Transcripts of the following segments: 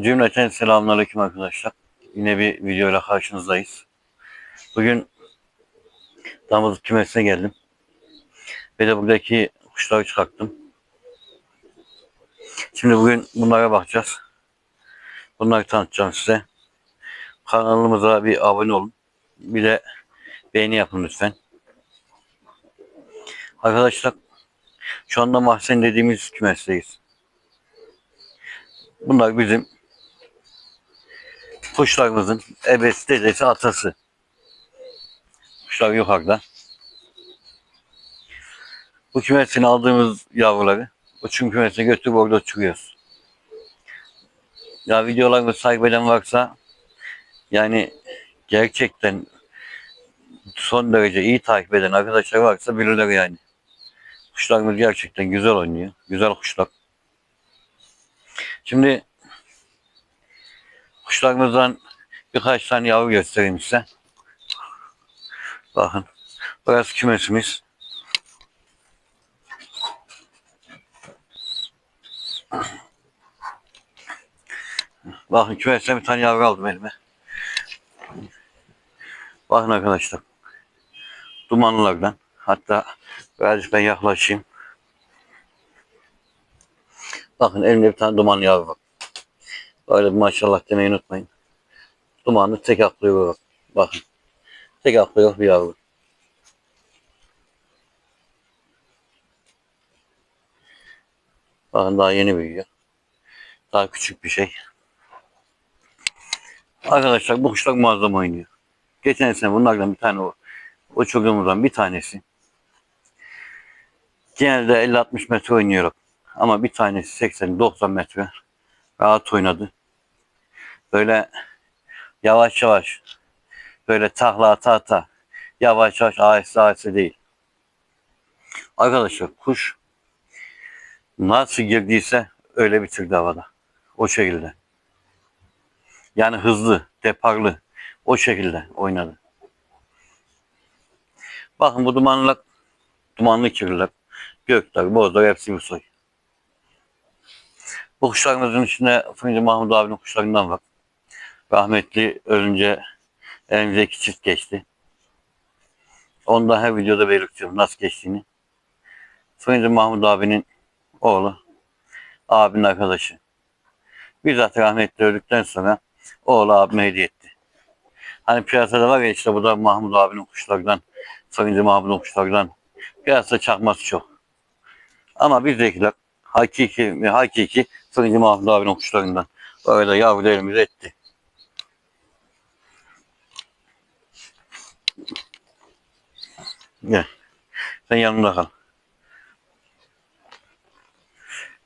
Cümleten selamünaleyküm arkadaşlar. Yine bir videoyla karşınızdayız. Bugün damızlık kümesine geldim. Ve de buradaki kuşları çıkarttım. Şimdi bugün bunlara bakacağız. Bunları tanıtacağım size. Kanalımıza bir abone olun. Bir de beğeni yapın lütfen. Arkadaşlar şu anda mahzen dediğimiz kümesteyiz. Bunlar bizim kuşlarımızın ebesi, dedesi, atası. Kuşlar yukarıda. Bu kümesin aldığımız yavruları uçum kümesine götürüp orada uçuruyoruz. Ya videolarımı takip eden varsa yani gerçekten son derece iyi takip eden arkadaşlar varsa bilirler yani. Kuşlarımız gerçekten güzel oynuyor. Güzel kuşlar. Şimdi kuşlarımızdan birkaç tane yavru göstereyim size. Bakın. Burası kümesimiz. Bakın kümesten bir tane yavru aldım elime. Bakın arkadaşlar. Dumanlılardan. Hatta birazcık ben yaklaşayım. Bakın elimde bir tane dumanlı yavru var. Böyle maşallah demeyi unutmayın. Dumanlı tek aklıyor bak. Bakın. Tek aklıyor bir yavru. Bakın daha yeni büyüyor. Daha küçük bir şey. Arkadaşlar bu kuşlar muazzam oynuyor. Geçen sene bunlardan bir tane o uçurduğumuzdan bir tanesi. Genelde 50-60 metre oynuyor. Ama bir tanesi 80-90 metre rahat oynadı. Böyle yavaş yavaş böyle takla ata ata yavaş yavaş aheste aheste değil. Arkadaşlar kuş nasıl girdiyse öyle bitirdi havada. O şekilde. Yani hızlı, deparlı. O şekilde oynadı. Bakın bu dumanlık, dumanlı kirliler, gökler, bozlar hepsi bir soy. Bu kuşlarımızın içinde Fıncı Mahmut abinin kuşlarından var. Rahmetli ölünce elimize iki çift geçti. Onu da her videoda belirtiyorum nasıl geçtiğini. Fıncı Mahmut abinin oğlu, abinin arkadaşı. Bizzat rahmetli öldükten sonra oğlu abime hediye etti. Hani piyasada var ya işte bu da Mahmut abinin kuşlardan, Fıncı Mahmut'un kuşlardan. Piyasada çakması çok. Ama bizdekiler hakiki hakiki Fırıncı Mahmut abinin kuşlarından. Böyle yavru elimize etti. Gel. Sen yanımda kal.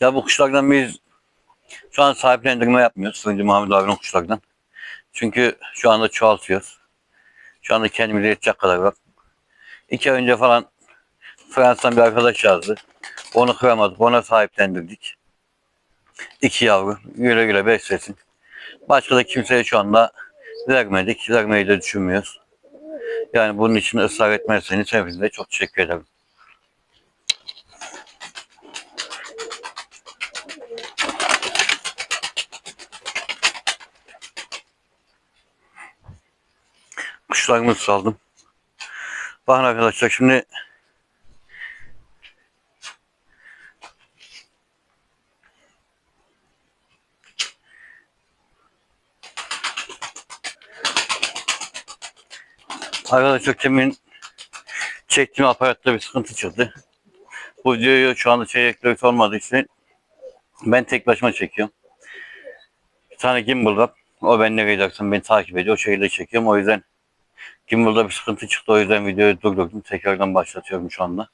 Ya bu kuşlardan biz şu an sahiplendirme yapmıyoruz Fırıncı Mahmut abinin kuşlardan. Çünkü şu anda çoğaltıyoruz. Şu anda kendimize yetecek kadar var. İki ay önce falan Fransa'dan bir arkadaş yazdı. Onu kıramadık. Ona sahiplendirdik. İki yavru. Güle güle beslesin. Başka da kimseye şu anda vermedik. Vermeyi de düşünmüyoruz. Yani bunun için ısrar etmezseniz hepinize çok teşekkür ederim. Kuşlarımızı saldım. Bakın arkadaşlar şimdi Arkadaşlar temin çektiğim aparatta bir sıkıntı çıktı. Bu videoyu şu anda çeyrekleri olmadığı için ben tek başıma çekiyorum. Bir tane gimbal var. O ben nereye gidersem beni takip ediyor. O şekilde çekiyorum. O yüzden gimbalda bir sıkıntı çıktı. O yüzden videoyu durdurdum. Tekrardan başlatıyorum şu anda.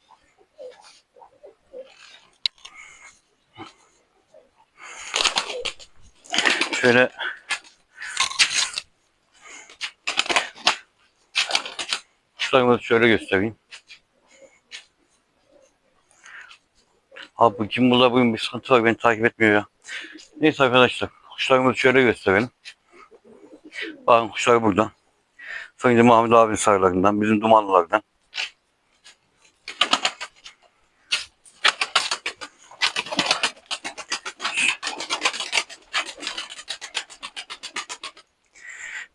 Şöyle Kuşlarımızı şöyle göstereyim. Abi bu gimbalda bugün bir sıkıntı var. Beni takip etmiyor ya. Neyse arkadaşlar. Kuşlarımızı şöyle gösterelim. Bakın kuşlar burada. Fıncı Mahmut abinin sarılarından, bizim dumanlılardan.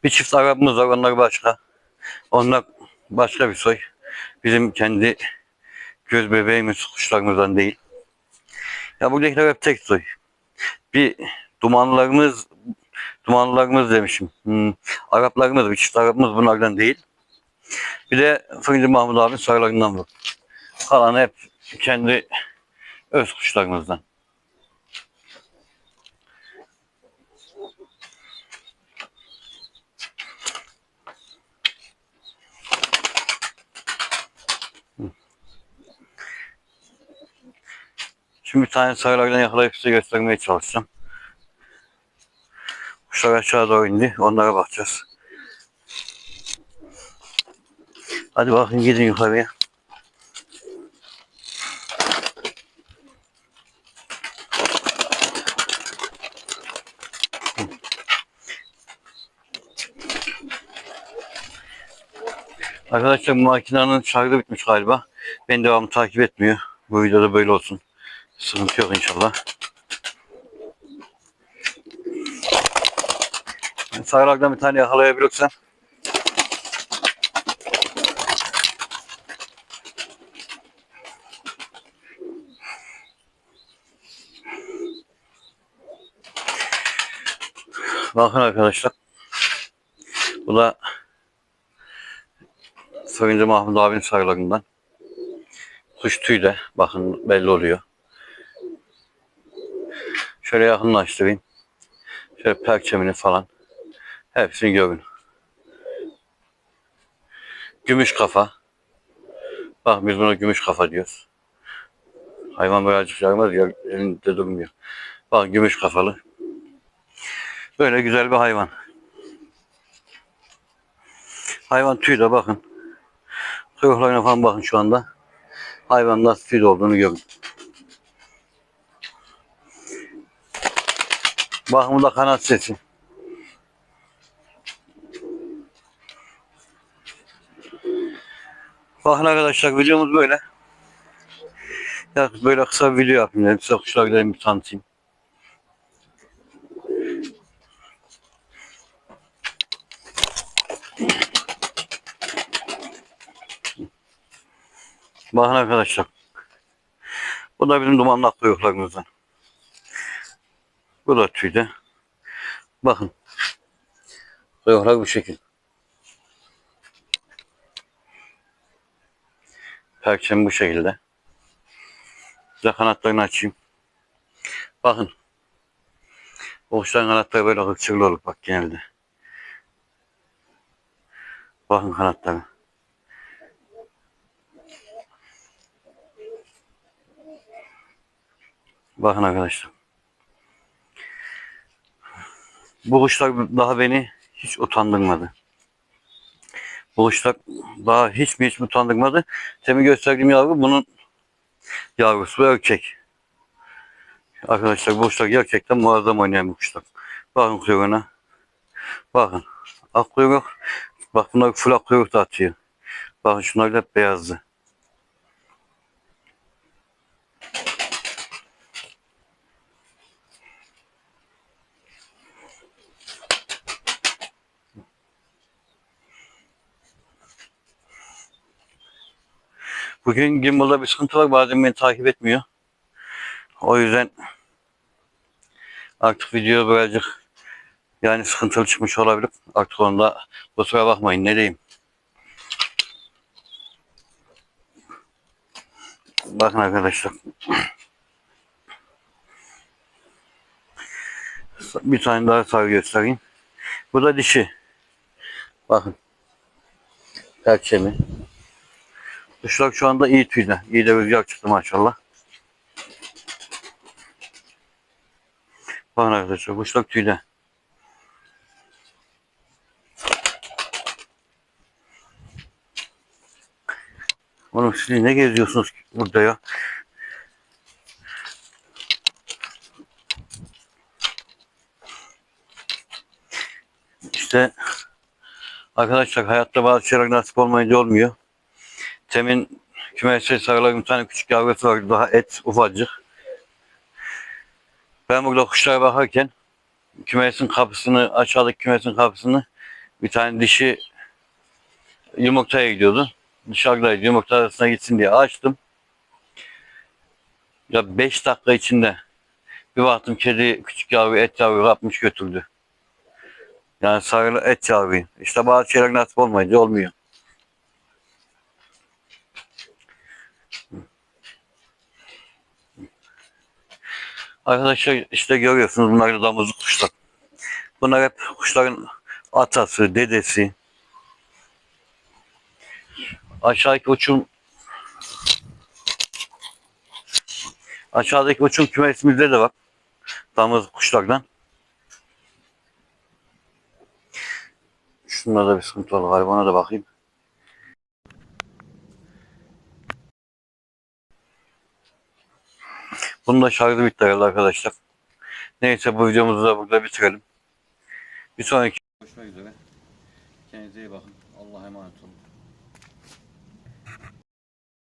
Bir çift Arap'ımız var. Onlar başka. Onlar başka bir soy. Bizim kendi göz bebeğimiz kuşlarımızdan değil. Ya buradakiler hep tek soy. Bir dumanlarımız dumanlarımız demişim. Hmm, Araplarımız, bir çift Arap'ımız bunlardan değil. Bir de Fırıncı Mahmut abi sarılarından var. Kalan hep kendi öz kuşlarımızdan. Şimdi bir tane sarılardan yakalayıp size göstermeye çalışacağım. Kuşlar aşağı doğru indi. Onlara bakacağız. Hadi bakın gidin yukarıya. Arkadaşlar makinenin şarjı bitmiş galiba. Ben devamlı takip etmiyor. Bu videoda böyle olsun. Sıkıntı yok inşallah. Sarılardan bir tane yakalayabilirsem. Bakın arkadaşlar. Bu da Fırıncı Mahmut abinin sarılarından. Kuş tüyü de bakın belli oluyor. Şöyle yakınlaştırayım. Şöyle perçemini falan. Hepsini görün. Gümüş kafa. Bak biz buna gümüş kafa diyoruz. Hayvan birazcık yarmaz ya elinde durmuyor. Bak gümüş kafalı. Böyle güzel bir hayvan. Hayvan tüyü de bakın. Kuyruklarına falan bakın şu anda. Hayvan nasıl tüy olduğunu görün. Bakın bu kanat sesi. Bakın arkadaşlar videomuz böyle. Ya böyle kısa bir video yapayım dedim. Size kuşlar gidelim bir tanıtayım. Bakın arkadaşlar. Bu da bizim dumanlı kuyruklarımızdan. Bu da tüyde. Bakın. Kuyruklar bu şekil. Perçem bu şekilde. Size kanatlarını açayım. Bakın. O kuşların kanatları böyle hırçırlı olur bak genelde. Bakın kanatları. Bakın arkadaşlar. Bu kuşlar daha beni hiç utandırmadı. Bu kuşlar daha hiç mi hiç mi utandırmadı. Demin gösterdiğim yavru bunun yavrusu ve erkek. Arkadaşlar bu kuşlar gerçekten muazzam oynayan bu kuşlar. Bakın kuyruğuna. Bakın. Ak kuyruk. Bak bunlar full ak kuyruk da atıyor. Bakın şunlar da hep beyazdı. Bugün Gimbal'da bir sıkıntı var. Bazen beni takip etmiyor. O yüzden artık video birazcık yani sıkıntılı çıkmış olabilir. Artık onda kusura bakmayın ne diyeyim. Bakın arkadaşlar. Bir tane daha sarı göstereyim. Bu da dişi. Bakın. Perçemi. Kuşlar şu anda iyi tüyde. İyi de rüzgar çıktı maşallah. Bakın arkadaşlar kuşlar tüyde. Oğlum siz ne geziyorsunuz burada ya? İşte arkadaşlar hayatta bazı şeyler nasip olmayınca olmuyor. Temin kümeste sarıların bir tane küçük yavrusu var. Daha et ufacık. Ben burada kuşlara bakarken kümesin kapısını, aşağıdaki kümesin kapısını Bir tane dişi yumurtaya gidiyordu. Dışarıdaydı. Yumurta arasına gitsin diye açtım. Ya 5 dakika içinde bir baktım kedi küçük yavru et yavru kapmış götürdü. Yani sarılı et yavruyu. İşte bazı şeyler nasip olmayınca olmuyor. Arkadaşlar işte görüyorsunuz bunlar da damızlık kuşlar. Bunlar hep kuşların atası, dedesi. Aşağıdaki uçum aşağıdaki uçum kümesimizde de var. Damızlık kuşlardan. Şunda da bir sıkıntı var galiba da bakayım. Bunun da şarjı bitti herhalde arkadaşlar. Neyse bu videomuzu da burada bitirelim. Bir sonraki görüşmek üzere. Kendinize iyi bakın. Allah'a emanet olun.